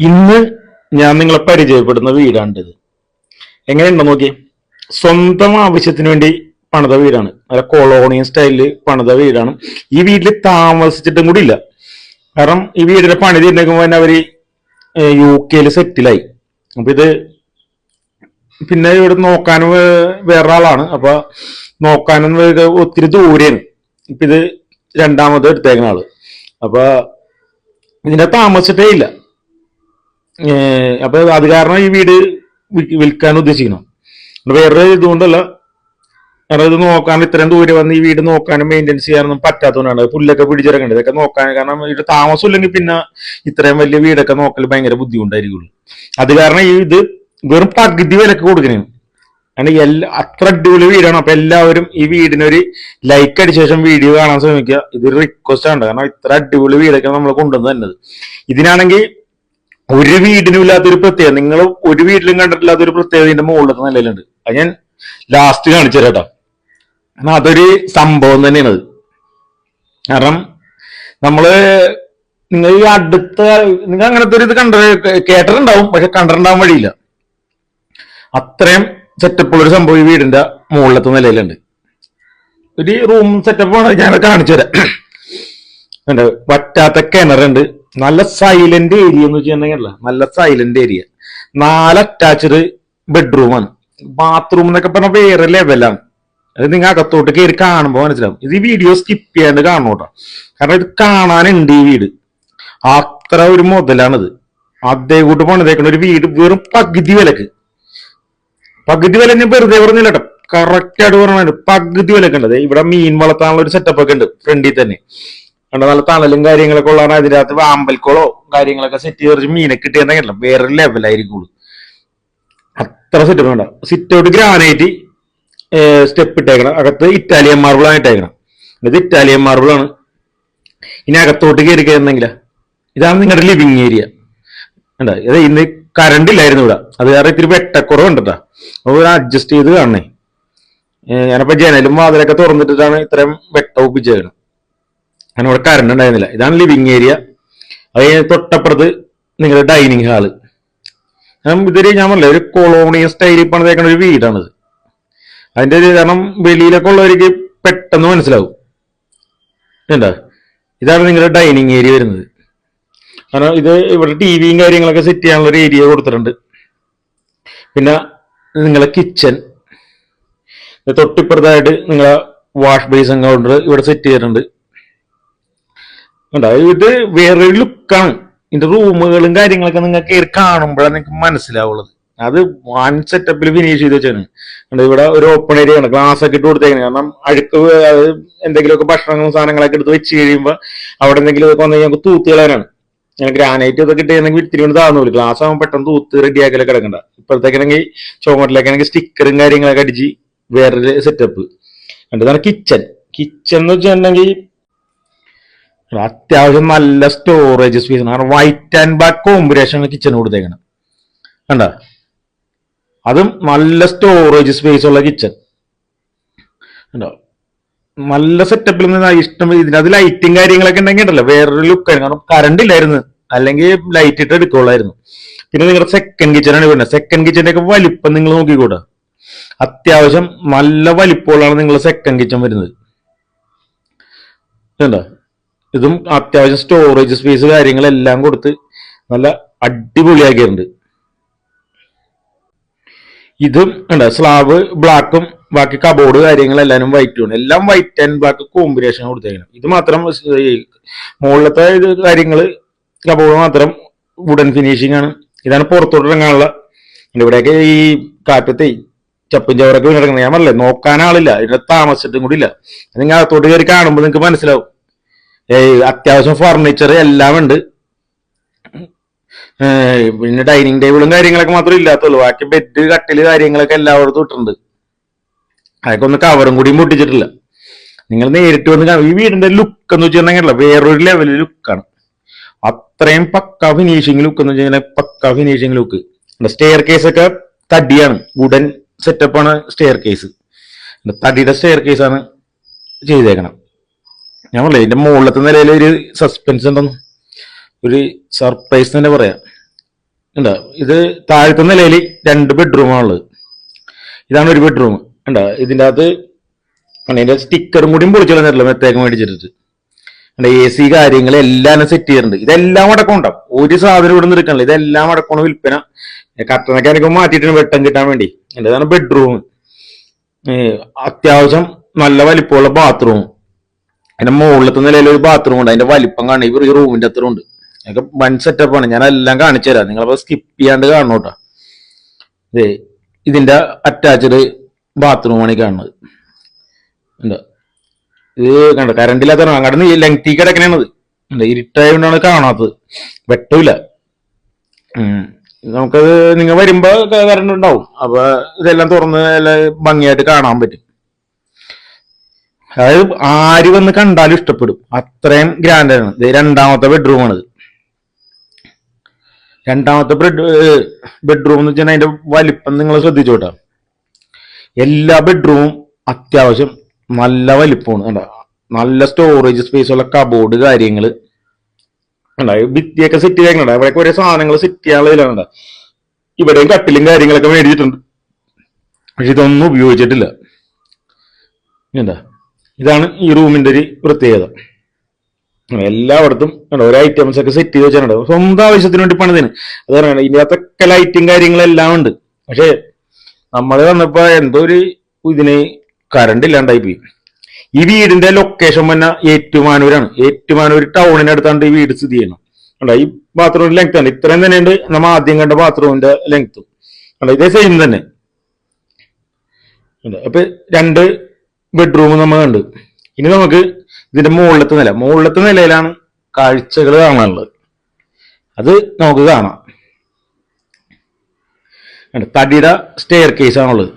ഇന്ന് ഞാൻ നിങ്ങളെ പരിചയപ്പെടുന്ന വീടാണ് ഇത് എങ്ങനെയുണ്ടോ നോക്കി സ്വന്തം ആവശ്യത്തിന് വേണ്ടി പണിത വീടാണ്. നല്ല കൊളോണിയൻ സ്റ്റൈലിൽ പണിത വീടാണ്. ഈ വീട്ടിൽ താമസിച്ചിട്ടും കൂടി ഇല്ല. കാരണം ഈ വീടിന്റെ പണി തീരുന്നേക്കുമ്പോൾ തന്നെ അവർ യു കെയിൽ സെറ്റിലായി. അപ്പൊ ഇത് പിന്നെ ഇവിടെ നോക്കാനും വേ- വേറെ ആളാണ് അപ്പൊ നോക്കാനും ഒത്തിരി ദൂരെയാണ്. ഇപ്പൊ ഇത് രണ്ടാമത് എടുത്തേക്കുന്ന ആൾ. അപ്പൊ ഇതിനെ താമസിച്ചിട്ടേ ഇല്ല. അപ്പൊ അത് കാരണം ഈ വീട് വിൽക്കാൻ ഉദ്ദേശിക്കണം വേറെ ഇതുകൊണ്ടല്ല കാരണം ഇത് നോക്കാൻ ഇത്രയും ദൂരെ വന്ന് ഈ വീട് നോക്കാനും മെയിന്റെനൻസ് ചെയ്യാനൊന്നും പറ്റാത്തതുകൊണ്ടാണ്. പുല്ലൊക്കെ പിടിച്ചിറങ്ങേണ്ടത് ഇതൊക്കെ നോക്കാൻ കാരണം ഇത് താമസം ഇല്ലെങ്കിൽ പിന്നെ ഇത്രയും വലിയ വീടൊക്കെ നോക്കൽ ഭയങ്കര ബുദ്ധിമുട്ടായിരിക്കുള്ളൂ. അത് കാരണം ഈ ഇത് വെറും പകുതി വിലക്ക് കൊടുക്കണേ. കാരണം എല്ലാ അത്ര അടിപൊളി വീടാണ്. അപ്പൊ എല്ലാവരും ഈ വീടിനൊരു ലൈക്ക് അടിച്ച ശേഷം വീഡിയോ കാണാൻ ശ്രമിക്കുക. ഇതൊരു റിക്വസ്റ്റ് ആണ്. കാരണം ഇത്ര അടിപൊളി വീടൊക്കെ നമ്മൾ കൊണ്ടുവന്ന് തന്നത്. ഇതിനാണെങ്കിൽ ഒരു വീടിനും ഇല്ലാത്തൊരു പ്രത്യേകത നിങ്ങൾ ഒരു വീട്ടിലും കണ്ടിട്ടില്ലാത്ത ഒരു പ്രത്യേകത ഇതിന്റെ മുകളിലത്തെ നിലയിലുണ്ട്. അത് ഞാൻ ലാസ്റ്റ് കാണിച്ചു തരാം കേട്ടോ. കാരണം അതൊരു സംഭവം തന്നെയാണ് അത്. കാരണം നമ്മൾ നിങ്ങൾ ഈ അടുത്ത നിങ്ങൾ അങ്ങനത്തെ ഒരു ഇത് കണ്ട കേട്ടിട്ടുണ്ടാവും പക്ഷെ കണ്ടിട്ടുണ്ടാവാൻ വഴിയില്ല. അത്രയും സെറ്റപ്പ് ഉള്ള ഒരു സംഭവം ഈ വീടിന്റെ മുകളിലത്തെ നിലയിലുണ്ട്. ഒരു റൂം സെറ്റപ്പ് ആണ് ഞാൻ കാണിച്ചു തരാം. വറ്റാത്ത കിണറുണ്ട്. നല്ല സൈലന്റ് ഏരിയ എന്ന് വെച്ചിട്ടുണ്ടെങ്കിൽ നല്ല സൈലന്റ് ഏരിയ നാല് അറ്റാച്ച്ഡ് ബെഡ്റൂമാണ് ബാത്റൂം എന്നൊക്കെ പറഞ്ഞ വേറെ ലെവലാണ് അത് നിങ്ങൾ അകത്തോട്ട് കയറി കാണുമ്പോൾ മനസ്സിലാവും. ഇത് ഈ വീഡിയോ സ്കിപ്പ് ചെയ്യാണ്ട് കാണണം കേട്ടോ. കാരണം ഇത് കാണാനുണ്ട് ഈ വീട്. അത്ര ഒരു മുതലാണിത്. അതേ കൂട്ട് പണിതേക്കുന്ന ഒരു വീട് വെറും പകുതി വിലക്ക്. പകുതി വില ഞാൻ വെറുതെ പറഞ്ഞില്ല കേട്ടോ. കറക്റ്റ് ആയിട്ട് പറഞ്ഞത് പകുതി വിലക്ക് ഇവിടെ മീൻ വളർത്താനുള്ള ഒരു സെറ്റപ്പ് ഒക്കെ ഉണ്ട്. ഫ്രണ്ടിൽ തന്നെ. കണ്ട? നല്ല തണലും കാര്യങ്ങളൊക്കെ ഉള്ളതാണ്. അതിനകത്ത് വാമ്പൽക്കോളോ കാര്യങ്ങളൊക്കെ സെറ്റ് ചെയ്ത് കുറച്ച് മീനെ കിട്ടിയെന്നല്ല വേറെ ലെവലായിരിക്കുള്ളൂ അത്ര സെറ്റപ്പ് വേണ്ട. സിറ്റ് ഔട്ട് ഗ്രാനൈറ്റ് സ്റ്റെപ്പ് ഇട്ടേക്കണം. അകത്ത് ഇറ്റാലിയൻ മാർബിൾ ആണ് ഇട്ടേക്കണം. ഇത് ഇറ്റാലിയൻ മാർബിളാണ് ഇനി അകത്തോട്ട് കയറി കയറുന്നെങ്കില ഇതാണ് നിങ്ങളുടെ ലിവിങ് ഏരിയ എന്താ ഇത് ഇന്ന് കറണ്ട് ഇല്ലായിരുന്നു ഇവിടെ. അത് കാരണം ഇത്തിരി വെട്ടക്കുറവുണ്ട് കേട്ടോ അപ്പോൾ അഡ്ജസ്റ്റ് ചെയ്ത് കാണണേ. ഞാനപ്പോൾ ഞാനപ്പോ ജനലും വാതിലൊക്കെ തുറന്നിട്ടിട്ടാണ് ഇത്രയും വെട്ട ഒപ്പിച്ചേക്കണം. കാരണം ഇവിടെ കറണ്ട് ഉണ്ടായിരുന്നില്ല. ഇതാണ് ലിവിങ് ഏരിയ അത് തൊട്ടപ്പുറത്ത് നിങ്ങളുടെ ഡൈനിങ് ഹാൾ ഇതൊരു ഞാൻ പറഞ്ഞില്ല ഒരു കൊളോണിയൽ സ്റ്റൈലിൽ പണിതേക്കുന്ന ഒരു വീടാണിത് അതിന്റെ ഒരു കാരണം വെളിയിലൊക്കെ ഉള്ളവർക്ക് പെട്ടെന്ന് മനസ്സിലാവും. എന്താ ഇതാണ് നിങ്ങളുടെ ഡൈനിങ് ഏരിയ വരുന്നത്. കാരണം ഇത് ഇവിടെ ടി വിയും കാര്യങ്ങളൊക്കെ സെറ്റ് ചെയ്യാനുള്ള ഒരു ഏരിയ കൊടുത്തിട്ടുണ്ട്. പിന്നെ നിങ്ങളെ കിച്ചൺ തൊട്ടിപ്പുറത്തായിട്ട് നിങ്ങളെ വാഷ് ബേസ് കൗണ്ടർ ഇവിടെ സെറ്റ് ചെയ്തിട്ടുണ്ട്. കണ്ടോ? ഇത് വേറൊരു ലുക്കാണ്. ഇതിന്റെ റൂമുകളും കാര്യങ്ങളൊക്കെ നിങ്ങൾക്ക് കയറി കാണുമ്പോഴാണ് നിങ്ങൾക്ക് മനസ്സിലാവുള്ളത്. അത് വൺ സെറ്റപ്പിൽ ഫിനിഷ് ചെയ്ത് വെച്ചാണ്. ഇവിടെ ഒരു ഓപ്പൺ ഏരിയ ആണ്. ഗ്ലാസ് ഒക്കെ ഇട്ട് കൊടുത്തേക്കുന്നത് കാരണം അഴുക്ക് എന്തെങ്കിലുമൊക്കെ ഭക്ഷണങ്ങളും സാധനങ്ങളൊക്കെ എടുത്ത് വെച്ച് കഴിയുമ്പോൾ അവിടെ എന്തെങ്കിലും ഒക്കെ വന്നു കഴിഞ്ഞാൽ തൂത്ത് കളയാനാണ്. ഞാൻ ഗ്രാനൈറ്റ് ഇതൊക്കെ ഇട്ടുണ്ടെങ്കിൽ ഇത്തിരി കൊണ്ട് താന്നൂൽ ഗ്ലാസ് ആകുമ്പോൾ പെട്ടെന്ന് തൂത്ത് റെഡിയാക്കലൊക്കെ കിടക്കണ്ട ഇപ്പോഴത്തേക്കാണെങ്കിൽ ചുമട്ടിലേക്കാണെങ്കിൽ സ്റ്റിക്കറും കാര്യങ്ങളൊക്കെ അടിച്ച് വേറൊരു സെറ്റപ്പ് കണ്ടതാണ് കിച്ചൺ കിച്ചൺ എന്ന് വെച്ചിട്ടുണ്ടെങ്കിൽ അത്യാവശ്യം നല്ല സ്റ്റോറേജ് സ്പേസ് കാരണം white and black combination kitchen കൊടുത്തേക്കണം. കണ്ട? അതും നല്ല സ്റ്റോറേജ് സ്പേസ് ഉള്ള കിച്ചൺ കണ്ടോ? നല്ല സെറ്റപ്പിൽ നിന്ന് ഇഷ്ടം ഇതിനകത്ത് ലൈറ്റും കാര്യങ്ങളൊക്കെ ഉണ്ടെങ്കിൽ ഉണ്ടല്ലോ വേറൊരു ലുക്കായിരുന്നു കാരണം കറണ്ട് ഇല്ലായിരുന്നു. അല്ലെങ്കിൽ ലൈറ്റ് ഇട്ട് എടുക്കുള്ളായിരുന്നു പിന്നെ നിങ്ങളുടെ സെക്കൻഡ് കിച്ചണാണ് വരുന്നത്. സെക്കൻഡ് കിച്ചന്റെ ഒക്കെ വലിപ്പം നിങ്ങൾ നോക്കിക്കൂടാ? അത്യാവശ്യം നല്ല വലിപ്പമുള്ളതാണ് നിങ്ങളുടെ സെക്കൻഡ് കിച്ചൺ വരുന്നത്. ഇതുണ്ടോ ഇതും അത്യാവശ്യം സ്റ്റോറേജ് സ്പേസ് കാര്യങ്ങളെല്ലാം കൊടുത്ത് നല്ല അടിപൊളിയാക്കിയിട്ടുണ്ട്. ഇതും ഉണ്ട് സ്ലാബ് ബ്ലാക്കും ബാക്കി കബോർഡ് കാര്യങ്ങളെല്ലാം വൈറ്റും എല്ലാം വൈറ്റ് ആൻഡ് ബ്ലാക്ക് കോമ്പിനേഷൻ കൊടുത്തേക്കണം ഇത് മാത്രം മുകളിലത്തെ കാര്യങ്ങൾ കബോർഡ് മാത്രം വുഡൻ ഫിനിഷിംഗ് ആണ്. ഇതാണ് പുറത്തോട്ട് ഇറങ്ങാനുള്ള. ഇവിടെയൊക്കെ ഈ കാറ്റത്തെ ചപ്പും ചവറൊക്കെ കിടക്കുന്നത്. ഞാൻ പറഞ്ഞില്ലേ നോക്കാൻ ആളില്ല. ഇവിടെ താമസിച്ചിട്ടും കൂടി ഇല്ല. നിങ്ങൾ അകത്തോട്ട് കയറി കാണുമ്പോൾ നിങ്ങൾക്ക് മനസ്സിലാവും. അത്യാവശ്യം ഫർണിച്ചർ എല്ലാം ഉണ്ട് പിന്നെ ഡൈനിങ് ടേബിളും കാര്യങ്ങളൊക്കെ മാത്രമേ ഇല്ലാത്തുള്ളൂ. ബാക്കി ബെഡ് കട്ടിൽ കാര്യങ്ങളൊക്കെ എല്ലായിടത്തും ഇട്ടിട്ടുണ്ട്. അതൊക്കെ ഒന്ന് കവറും കൂടി പൊട്ടിച്ചിട്ടില്ല. നിങ്ങൾ നേരിട്ട് വന്ന്. ഈ വീടിന്റെ ലുക്ക് എന്ന് വെച്ചിട്ടുണ്ടെങ്കിൽ വേറൊരു ലെവലിൽ ലുക്കാണ് അത്രയും പക്ക ഫിനിഷിംഗ് ലുക്ക് എന്ന് വെച്ചാൽ പക്ക ഫിനിഷിംഗ് ലുക്ക് സ്റ്റെയർ കേസ് ഒക്കെ തടിയാണ്. വുഡൻ സെറ്റപ്പ് ആണ് സ്റ്റെയർ കേസ് തടിയുടെ സ്റ്റെയർ ആണ് ചെയ്തേക്കണം ഞാൻ പറഞ്ഞില്ലേ ഇതിന്റെ മുകളിലത്തെ നിലയിൽ ഒരു സസ്പെൻസ് ഉണ്ടെന്ന്. ഒരു സർപ്രൈസ് തന്നെ പറയാം. എന്താ ഇത് താഴത്തെ നിലയിൽ രണ്ട് ബെഡ്റൂമാണുള്ളത് ഇതാണ് ഒരു ബെഡ്റൂം ഉണ്ടോ ഇതിന്റെ അകത്ത് അതിന്റെ സ്റ്റിക്കറും കൂടിയും പൊളിച്ചില്ല മെത്തേക്ക് മേടിച്ചിട്ട് എ സി കാര്യങ്ങൾ എല്ലാം സെറ്റ് ചെയ്തിട്ടുണ്ട്. ഇതെല്ലാം അടക്കം ഉണ്ടാവും ഒരു സാധനം ഇവിടെ നിന്ന് ഇതെല്ലാം അടക്കമാണ് വിൽപ്പന. കട്ടനൊക്കെ എനിക്ക് മാറ്റിയിട്ടുണ്ട് വെട്ടം കിട്ടാൻ വേണ്ടി. ഇതാണ് ബെഡ്റൂം അത്യാവശ്യം നല്ല വലിപ്പമുള്ള ബാത്റൂം അതിന്റെ മുകളിലത്തെ നിലയിൽ ഒരു ബാത്റൂം ഉണ്ട്. അതിന്റെ വലിപ്പം കാണും. ഇവർ ഈ റൂമിന്റെ അത്ര ഉണ്ട്. ഞങ്ങൾക്ക് വൺ സെറ്റപ്പാണ് ഞാൻ എല്ലാം കാണിച്ചു തരാം. നിങ്ങളപ്പോ സ്കിപ്പ് ചെയ്യാണ്ട് കാണണം കേട്ടോ. ഇതേ ഇതിന്റെ അറ്റാച്ച്ഡ് ബാത്റൂമാണ് ഈ കാണുന്നത്. എന്താ ഇത് കണ്ട? കറണ്ട് ഇല്ലാത്ത അങ്ങോട്ട് ലെങ്തി കിടക്കണത് ഇരുട്ടായതുകൊണ്ടാണ് കാണാത്തത്. വെട്ടൂല. നമുക്കത് നിങ്ങൾ വരുമ്പോ കറണ്ട് ഉണ്ടാവും. അപ്പൊ ഇതെല്ലാം തുറന്ന് ഭംഗിയായിട്ട് കാണാൻ പറ്റും. അതായത് ആര് വന്ന് കണ്ടാലും ഇഷ്ടപ്പെടും. അത്രയും ആണ്. ഇത് രണ്ടാമത്തെ ബെഡ്റൂമാണിത് രണ്ടാമത്തെ ബെഡ് ബെഡ്റൂം എന്ന് വെച്ചാൽ അതിന്റെ വലിപ്പം നിങ്ങൾ ശ്രദ്ധിച്ചോട്ടാ എല്ലാ ബെഡ്റൂമും അത്യാവശ്യം നല്ല വലിപ്പമാണ് കേട്ടോ നല്ല സ്റ്റോറേജ് സ്പേസ് ഉള്ള കബോർഡ് കാര്യങ്ങൾ കണ്ടോ ഈ ഭിത്തിയൊക്കെ സെറ്റ് ചെയ്തേക്കണ്ട അവിടെയൊക്കെ ഒരേ സാധനങ്ങൾ സെറ്റ് ചെയ്യാനുള്ളതിലാണ്. ഇവിടെയും കട്ടിലും കാര്യങ്ങളൊക്കെ മേടിച്ചിട്ടുണ്ട്. പക്ഷെ ഇതൊന്നും ഉപയോഗിച്ചിട്ടില്ല. എന്താ? ഇതാണ് ഈ റൂമിന്റെ ഒരു പ്രത്യേകത. എല്ലായിടത്തും ഓരോ ഐറ്റംസ് ഒക്കെ സെറ്റ് ചെയ്ത് വെച്ചിട്ടുണ്ട്. സ്വന്തം ആവശ്യത്തിന് വേണ്ടി പണിതിന്. അതാണ് ഇതിന്റെ അകത്തൊക്കെ ലൈറ്റും കാര്യങ്ങളെല്ലാം ഉണ്ട്. പക്ഷേ നമ്മൾ വന്നപ്പോൾ എന്തോ ഒരു ഇതിന് കറണ്ട് ഇല്ലാണ്ടായി പോയി. ഈ വീടിന്റെ ലൊക്കേഷൻ വന്ന ഏറ്റുമാനൂരാണ്. ഏറ്റുമാനൂർ അടുത്താണ്ട് ഈ വീട് സ്ഥിതി ചെയ്യണം കണ്ടോ ഈ ബാത്റൂമിന്റെ ലെങ്ത് ആണ്. ഇത്രയും തന്നെയുണ്ട്. നമ്മൾ ആദ്യം കണ്ട ബാത്റൂമിന്റെ ലെങ്ത്തും കണ്ടോ ഇതേ സെയിം തന്നെ? അപ്പൊ രണ്ട് ബെഡ്റൂം നമ്മൾ കണ്ട്. ഇനി നമുക്ക് ഇതിന്റെ മുകളിലത്തെ നില. മുകളിലത്തെ നിലയിലാണ് കാഴ്ചകൾ കാണാനുള്ളത്. അത് നമുക്ക് കാണാം? തടിയുടെ സ്റ്റെയർ കേസ് ആണുള്ളത്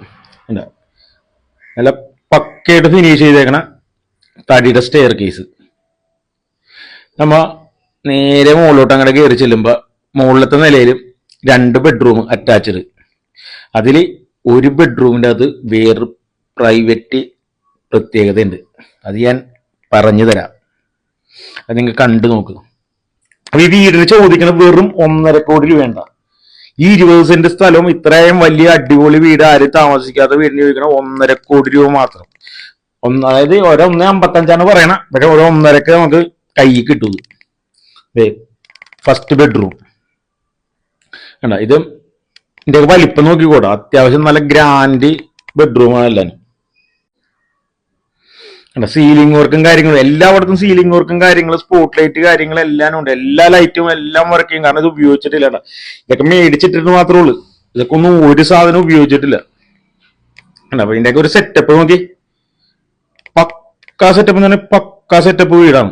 നല്ല പക്കയായിട്ട് ഫിനിഷ് ചെയ്തേക്കണ തടിയുടെ സ്റ്റെയർ കേസ് നമ്മ നേരെ മുകളിലോട്ട് അങ്ങനെ കയറി ചെല്ലുമ്പോ മുകളിലത്തെ നിലയിലും രണ്ട് ബെഡ്റൂം അറ്റാച്ച്ഡ് അതിൽ ഒരു ബെഡ്റൂമിന്റെ അത് വേറൊരു പ്രൈവറ്റ് പ്രത്യേകതയുണ്ട്. അത് ഞാൻ പറഞ്ഞു തരാം. അത് നിങ്ങൾ കണ്ടു നോക്ക്. അപ്പൊ ഈ വീടിന് ചോദിക്കണ വെറും ഒന്നര കോടി രൂപ ഈ ഇരുപത് സെന്റ് സ്ഥലവും ഇത്രയും വലിയ അടിപൊളി വീട് ആരും താമസിക്കാത്ത വീടിന് ചോദിക്കണം ഒന്നര കോടി രൂപ മാത്രം. ഒന്ന് അതായത് ഓരോ ഒന്ന് അമ്പത്തഞ്ചാണ് പറയണ. പക്ഷെ ഓരോ ഒന്നരക്ക് നമുക്ക് കൈ കിട്ടൂ. ഫസ്റ്റ് ബെഡ്റൂം കണ്ട? ഇത് ഇതിന്റെ വലിപ്പം നോക്കിക്കൂടാ. അത്യാവശ്യം നല്ല ഗ്രാൻഡ് ബെഡ്റൂമാണ് എല്ലാവരും സീലിംഗ് വർക്കും കാര്യങ്ങളും എല്ലായിടത്തും സീലിംഗ് വർക്കും കാര്യങ്ങളും സ്പോട്ട് ലൈറ്റ് കാര്യങ്ങളും എല്ലാം ഉണ്ട് എല്ലാ ലൈറ്റും എല്ലാം വർക്ക് ചെയ്യും. കാരണം ഇത് ഉപയോഗിച്ചിട്ടില്ല ഇതൊക്കെ മേടിച്ചിട്ടിട്ട് മാത്രമേ ഉള്ളൂ. ഇതൊക്കെ ഒന്നും ഒരു സാധനം ഉപയോഗിച്ചിട്ടില്ല. അപ്പൊ ഇതിന്റെയൊക്കെ ഒരു സെറ്റപ്പ് നോക്കി പക്കാ സെറ്റപ്പ് എന്ന് പറഞ്ഞാൽ പക്കാ സെറ്റപ്പ് വീടാണ്.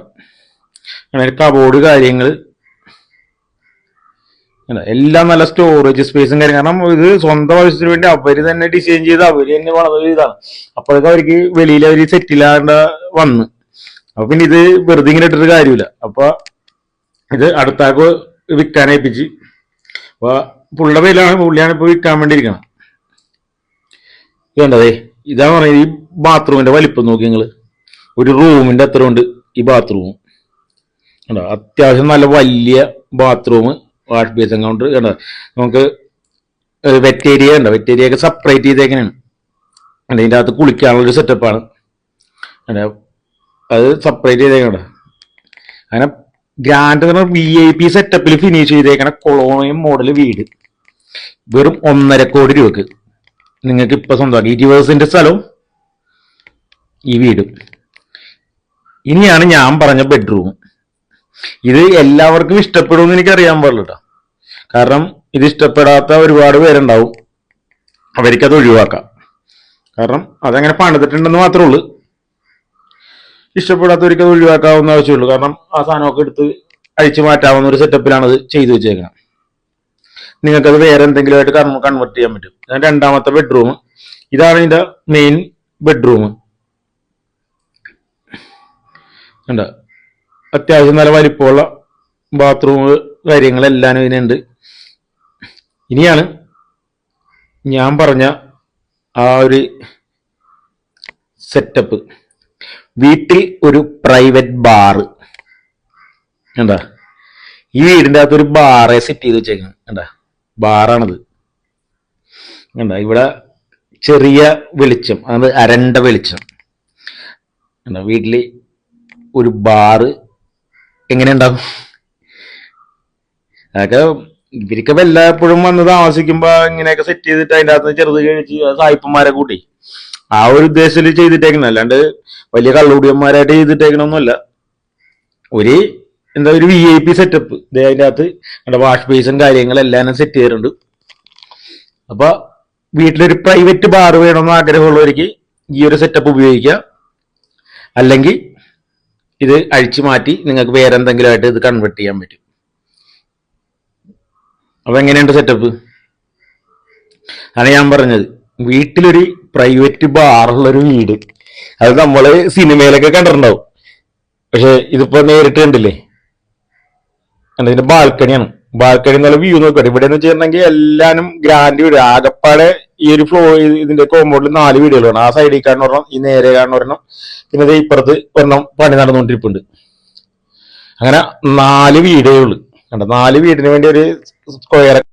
അങ്ങനെ കബോർഡ് കാര്യങ്ങൾ എല്ലാം നല്ല സ്റ്റോറേജ് സ്പേസും കാര്യം കാരണം ഇത് സ്വന്തം ആവശ്യത്തിന് വേണ്ടി അവർ തന്നെ ഡിസൈൻ ചെയ്ത് അവർ തന്നെ വളർന്ന ഇതാണ്. അപ്പോഴൊക്കെ അവർക്ക് വെളിയിൽ അവർ സെറ്റിലാകേണ്ട വന്ന്. അപ്പൊ പിന്നെ ഇത് വെറുതെ ഇങ്ങനെ ഇട്ടിട്ട് കാര്യമില്ല. അപ്പൊ ഇത് അടുത്താക്ക് വിൽക്കാൻ ഏൽപ്പിച്ച്. അപ്പൊ പുള്ളിയുടെ പേരിലാണ് പുള്ളിയാണ് ഇപ്പൊ വിൽക്കാൻ വേണ്ടിയിരിക്കണം വേണ്ടതേ ഇതാ പറയുന്നത് ഈ ബാത്റൂമിന്റെ വലിപ്പം നോക്കി നിങ്ങൾ. ഒരു റൂമിന്റെ അത്ര ഉണ്ട് ഈ ബാത്റൂം. അത്യാവശ്യം നല്ല വലിയ ബാത്റൂം. വാഷ് ബേസ് കൗണ്ടർ കണ്ടോ നമുക്ക് വെറ്റ് ഏരിയ ഉണ്ട്. ഏരിയ ഒക്കെ സെപ്പറേറ്റ് ചെയ്തേക്കണാണ്. അതിന്റെ അകത്ത് കുളിക്കാനുള്ളൊരു സെറ്റപ്പാണ് അത് സെപ്പറേറ്റ് ചെയ്തേക്കണ്ട അങ്ങനെ ഗ്രാൻഡ് എന്ന് പറഞ്ഞാൽ വി ഐ പി സെറ്റപ്പിൽ ഫിനിഷ് ചെയ്തേക്കണ കൊളോണിയം മോഡൽ വീട്. വെറും ഒന്നര കോടി രൂപക്ക്. നിങ്ങൾക്ക് ഇപ്പൊ സ്വന്തമാക്കി ഇരുപത് സെന്റ് സ്ഥലവും ഈ വീടും. ഇനിയാണ് ഞാൻ പറഞ്ഞ ബെഡ്റൂം ഇത് എല്ലാവർക്കും ഇഷ്ടപ്പെടുമെന്ന് എനിക്ക് അറിയാൻ പാടില്ല. കാരണം ഇത് ഇഷ്ടപ്പെടാത്ത ഒരുപാട് പേരുണ്ടാവും. അവർക്കത് ഒഴിവാക്കാം. കാരണം അതങ്ങനെ പണിതിട്ടുണ്ടെന്ന് മാത്രമേ ഉള്ളൂ. ഇഷ്ടപ്പെടാത്തവർക്ക് അത് ഒഴിവാക്കാവുന്ന ആവശ്യമുള്ളൂ. കാരണം ആ സാധനമൊക്കെ എടുത്ത് അഴിച്ചു മാറ്റാവുന്ന ഒരു സെറ്റപ്പിലാണ് അത് ചെയ്തു വെച്ചേക്കുന്നത് നിങ്ങൾക്കത് വേറെ എന്തെങ്കിലുമായിട്ട് കൺവേർട്ട് ചെയ്യാൻ പറ്റും. ഞാൻ രണ്ടാമത്തെ ബെഡ്റൂം ഇതാണ് ഇതിന്റെ മെയിൻ ബെഡ്റൂം അത്യാവശ്യം നല്ല വലിപ്പമുള്ള ബാത്റൂം കാര്യങ്ങളെല്ലാം ഇതിനുണ്ട്. ഇനിയാണ് ഞാൻ പറഞ്ഞ ആ ഒരു സെറ്റപ്പ് വീട്ടിൽ ഒരു പ്രൈവറ്റ് ബാറ് എന്താ ഈ വീടിന്റെ അകത്ത് ഒരു ബാറെ സെറ്റ് ചെയ്ത് വെച്ചേക്കണം എന്താ ബാറാണത് എന്താ ഇവിടെ ചെറിയ വെളിച്ചം അത് അരണ്ട വെളിച്ചം. എന്താ വീട്ടിൽ ഒരു ബാറ് എങ്ങനെ ഉണ്ടാവും അതൊക്കെ ഇവർക്ക് വല്ലപ്പോഴും വന്ന് താമസിക്കുമ്പോ ഇങ്ങനെയൊക്കെ സെറ്റ് ചെയ്തിട്ട് അതിന്റെ അകത്ത് ചെറുത് കഴിച്ച് സായിപ്പന്മാരെ കൂട്ടി. ആ ഒരു ഉദ്ദേശത്തിൽ ചെയ്തിട്ടേക്കണം അല്ലാണ്ട് വലിയ കള്ളുകൂടിയന്മാരായിട്ട് ചെയ്തിട്ടേക്കണമൊന്നുമല്ല ഒരു എന്താ ഒരു വി ഐ പി സെറ്റപ്പ് അതിന്റെ അകത്ത് നമ്മുടെ വാഷ് ബേസും കാര്യങ്ങളെല്ലാം സെറ്റ് ചെയ്തിട്ടുണ്ട്. അപ്പൊ വീട്ടിലൊരു പ്രൈവറ്റ് ബാർ വേണമെന്ന് ആഗ്രഹമുള്ളവർക്ക് ഈ ഒരു സെറ്റപ്പ് ഉപയോഗിക്കാം. അല്ലെങ്കിൽ ഇത് അഴിച്ചു മാറ്റി നിങ്ങൾക്ക് വേറെ എന്തെങ്കിലും ആയിട്ട് ഇത് കൺവേർട്ട് ചെയ്യാൻ പറ്റും. അപ്പൊ എങ്ങനെയുണ്ട് സെറ്റപ്പ് അതാണ് ഞാൻ പറഞ്ഞത്. വീട്ടിലൊരു പ്രൈവറ്റ് ബാറുള്ളൊരു വീട്. അത് നമ്മൾ സിനിമയിലൊക്കെ കണ്ടിട്ടുണ്ടാവും. പക്ഷെ ഇതിപ്പോ നേരിട്ട് കണ്ടില്ലേ? കണ്ടോ, ഇതിന്റെ ബാൽക്കണിയാണ് ബാൽക്കണി എന്നുള്ള വ്യൂ നോക്കട്ടെ ഇവിടെ എന്ന് വെച്ചിട്ടുണ്ടെങ്കിൽ എല്ലാനും ഗ്രാൻഡ് വീട്. ആകപ്പാടെ ഈ ഒരു ഫ്ലോ ഇതിന്റെ കോമ്പൗണ്ടിൽ നാല് വീടുകളാണ്. ആ സൈഡിൽ കാണുന്ന ഒരെണ്ണം ഈ നേരെ കാണുന്ന ഒരെണ്ണം പിന്നെ ഇപ്പുറത്ത് ഒരെണ്ണം പണി നടന്നുകൊണ്ടിരിപ്പുണ്ട്. അങ്ങനെ നാല് വീടേ ഉള്ളു. കണ്ടോ? നാല് വീടിന് വേണ്ടി ഒരു സ്ക്വയർ